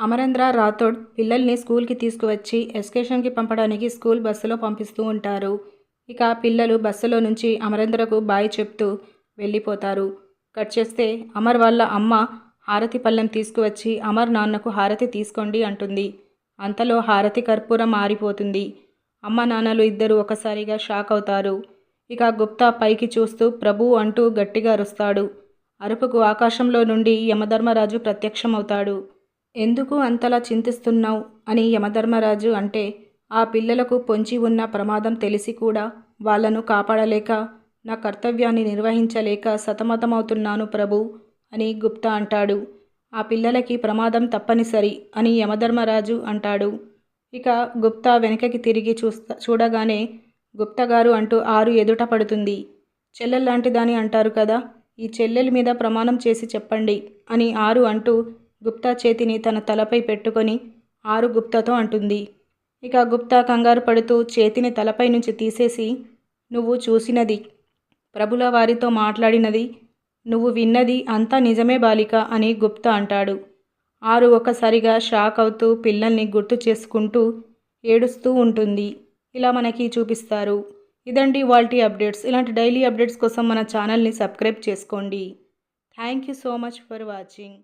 అమరేంద్ర రాథోడ్ పిల్లల్ని స్కూల్కి తీసుకువచ్చి ఎస్కేషన్కి పంపడానికి స్కూల్ బస్సులో పంపిస్తూ ఉంటారు. ఇక పిల్లలు బస్సులో నుంచి అమరేంద్రకు బాయ్ చెప్తూ వెళ్ళిపోతారు. కట్ చేస్తే అమర్ వాళ్ళ అమ్మ హారతి పళ్ళెం తీసుకువచ్చి అమర్ నాన్నకు హారతి తీసుకోండి అంటుంది. అంతలో హారతి కర్పూరం మారిపోతుంది అమ్మ నాన్నలు ఇద్దరు ఒకసారిగా షాక్ అవుతారు. ఇక గుప్తా పైకి చూస్తూ ప్రభు అంటూ గట్టిగా అరుస్తాడు. అరుపుకు ఆకాశంలో నుండి యమధర్మరాజు ప్రత్యక్షమవుతాడు. ఎందుకు అంతలా చింతిస్తున్నావు? అని యమధర్మరాజు అంటే ఆ పిల్లలకు పొంచి ఉన్న ప్రమాదం తెలిసి కూడా వాళ్ళను కాపాడలేక నా కర్తవ్యాన్ని నిర్వహించలేక సతమతమవుతున్నాను ప్రభు అని గుప్తా అంటాడు. ఆ పిల్లలకి ప్రమాదం తప్పనిసరి అని యమధర్మరాజు అంటాడు. ఇక గుప్తా వెనకకి తిరిగి చూస్తా చూడగానే గుప్తగారు అంటూ ఆరు ఎదుట పడుతుంది. చెల్లెల్లాంటిదాని అంటారు కదా ఈ చెల్లెలి మీద ప్రమాణం చేసి చెప్పండి అని ఆరు అంటూ గుప్తా చేతిని తన తలపై పెట్టుకొని ఆరు గుప్తాతో అంటుంది. ఇక గుప్తా కంగారు పడుతూ చేతిని తలపై నుంచి తీసేసి నువ్వు చూసినది ప్రభుల వారితో మాట్లాడినది నువ్వు విన్నది అంతా నిజమే బాలిక అని గుప్తా అంటాడు. ఆరు ఒకసారిగా షాక్ అవుతూ పిల్లల్ని గుర్తు చేసుకుంటూ ఏడుస్తూ ఉంటుంది. ఇలా మనకి చూపిస్తారు. ఇదండి వాల్టీ అప్డేట్స్. ఇలాంటి డైలీ అప్డేట్స్ కోసం మన ఛానల్ని సబ్స్క్రైబ్ చేసుకోండి. Thank you so much for watching.